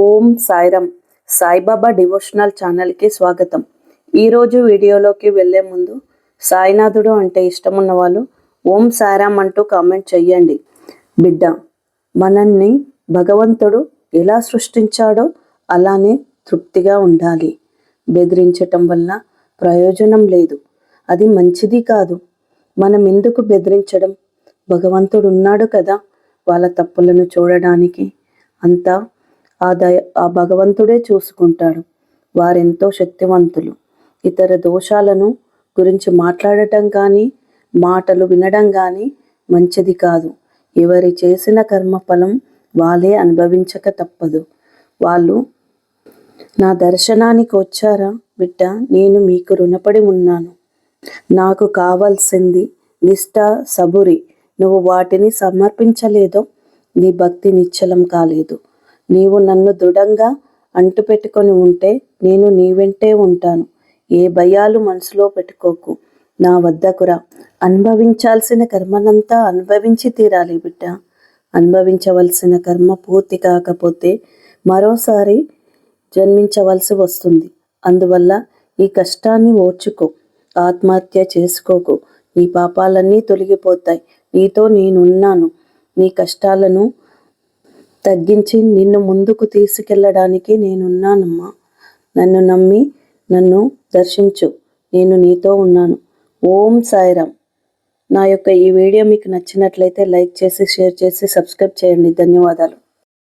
ఓం Sairam. Saibaba devotional ఛానల్కి స్వాగతం. ఈరోజు వీడియోలోకి వెళ్ళే ముందు సాయినాథుడు అంటే ఇష్టం వాళ్ళు ఓం సాయిరామ్ అంటూ కామెంట్ చెయ్యండి. బిడ్డ మనల్ని భగవంతుడు ఎలా సృష్టించాడో అలానే తృప్తిగా ఉండాలి. బెదిరించటం వల్ల ప్రయోజనం లేదు. అది మంచిది కాదు. మనం ఎందుకు బెదిరించడం? భగవంతుడు ఉన్నాడు కదా వాళ్ళ తప్పులను చూడడానికి అంతా ఆ దయ ఆ భగవంతుడే చూసుకుంటాడు. వారెంతో శక్తివంతులు. ఇతర దోషాలను గురించి మాట్లాడటం కానీ మాటలు వినడం కానీ మంచిది కాదు. ఎవరి చేసిన కర్మఫలం వాళ్ళే అనుభవించక తప్పదు. వాళ్ళు నా దర్శనానికి వచ్చారా? బిడ్డ నేను మీకు రుణపడి ఉన్నాను. నాకు కావాల్సింది నిష్ట సబురి. నువ్వు వాటిని సమర్పించలేదో నీ భక్తి నిశ్చలం కాలేదు. నీవు నన్ను దృఢంగా అంటుపెట్టుకొని ఉంటే నేను నీ వెంటే ఉంటాను. ఏ భయాలు మనసులో పెట్టుకోకు. నా వద్దకురా అనుభవించాల్సిన కర్మనంతా అనుభవించి తీరాలి బిడ్డ. అనుభవించవలసిన కర్మ పూర్తి కాకపోతే మరోసారి జన్మించవలసి వస్తుంది. అందువల్ల ఈ కష్టాన్ని ఓర్చుకో. ఆత్మహత్య చేసుకోకు. నీ పాపాలన్నీ తొలగిపోతాయి. నీతో నేనున్నాను. నీ కష్టాలను తగ్గించి నిన్ను ముందుకు తీసుకెళ్ళడానికి నేనున్నానమ్మా. నన్ను నమ్మి నన్ను దర్శించు. నేను నీతో ఉన్నాను. ఓం సాయిరామ్. నా యొక్క ఈ వీడియో మీకు నచ్చినట్లయితే లైక్ చేసి షేర్ చేసి సబ్స్క్రైబ్ చేయండి. ధన్యవాదాలు.